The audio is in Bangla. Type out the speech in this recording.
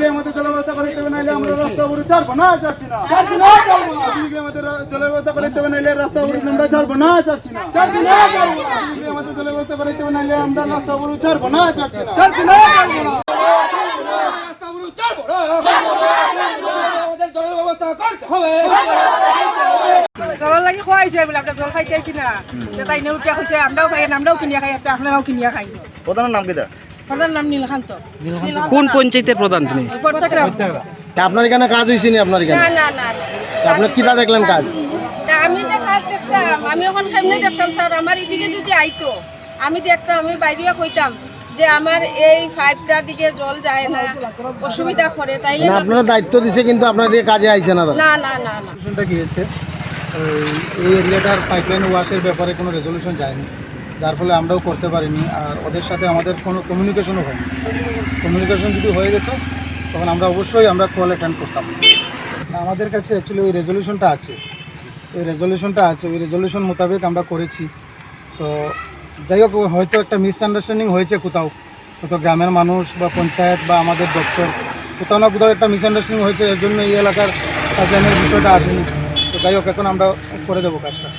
শীঘ্রই আমাদের জলের ব্যবস্থা করে দিতে হবে নাহলে আমরা রাস্তা অবরোধ ছাড়বো না ছাড়ছি না। ছাড়ছি না, ছাড়বো না। শীঘ্রই আমাদের জলের ব্যবস্থা করে দিতে হবে নাহলে রাস্তা অবরোধ আমরা ছাড়বো না না। ছাড়ছি না, ছাড়বো না। শীঘ্রই আমাদের জলের ব্যবস্থা করে দিতে হবে নাহলে আমরা রাস্তা অবরোধ ছাড়বো না ছাড়ছি না। ছাড়ছি না, ছাড়বো না। জলের লাগি খোয়াইছে বলে আপনার জল খাইতে আইছি না। তাই খাইছে আমরাও খাই আমরাও কিনিয়া খাই আপনারাও কিনিয়া খাই। প্রধানের নাম কিটা ওনার নাম নীলকান্ত। কোন পঞ্চায়েতের প্রধান তুমি? তা আপনার এখানে কাজ হয়েছে নি আপনার এখানে? না না না আপনার কিটা দেখলেন কাজ? তা আমি যে কাজ দেখতাম আমি এখন কেমনে দেখতাম স্যার? আমার এদিকে যদি আইতো আমি দেখতাম আমি বাইরে কইতাম যে আমার এই পাইপটার দিকে জল যায় না অসুবিধা করে তাইলে মানে আপনারা দায়িত্ব দিছে কিন্তু আপনার দিয়ে কাজে আইছে না না না না না। গিয়েছে এই- এই এরিয়াটার পাইপলাইন ওয়াশের ব্যাপারে কোনো রেজলিউশন যায়নি? যার ফলে আমরাও করতে পারিনি। আর ওদের সাথে আমাদের কোনো কমিউনিকেশনও হয়নি। কমিউনিকেশন যদি হয়ে যেত, তখন আমরা অবশ্যই আমরা কল অ্যাটেন্ড করতাম। আমাদের কাছে অ্যাকচুয়ালি ওই রেজলিউশনটা আছে। ওই রেজলিউশনটা আছে। ওই রেজলিউশন মোতাবেক আমরা করেছি। তো যাই হোক, হয়তো একটা মিসআন্ডারস্ট্যান্ডিং হয়েছে কোথাও। হয়তো গ্রামের মানুষ বা পঞ্চায়েত বা আমাদের দপ্তর, কোথাও না কোথাও একটা মিসআন্ডারস্ট্যান্ডিং হয়েছে। এর জন্য এই এলাকার বিষয়টা আসেনি। তো যাই হোক, এখন আমরা করে দেবো কাজটা।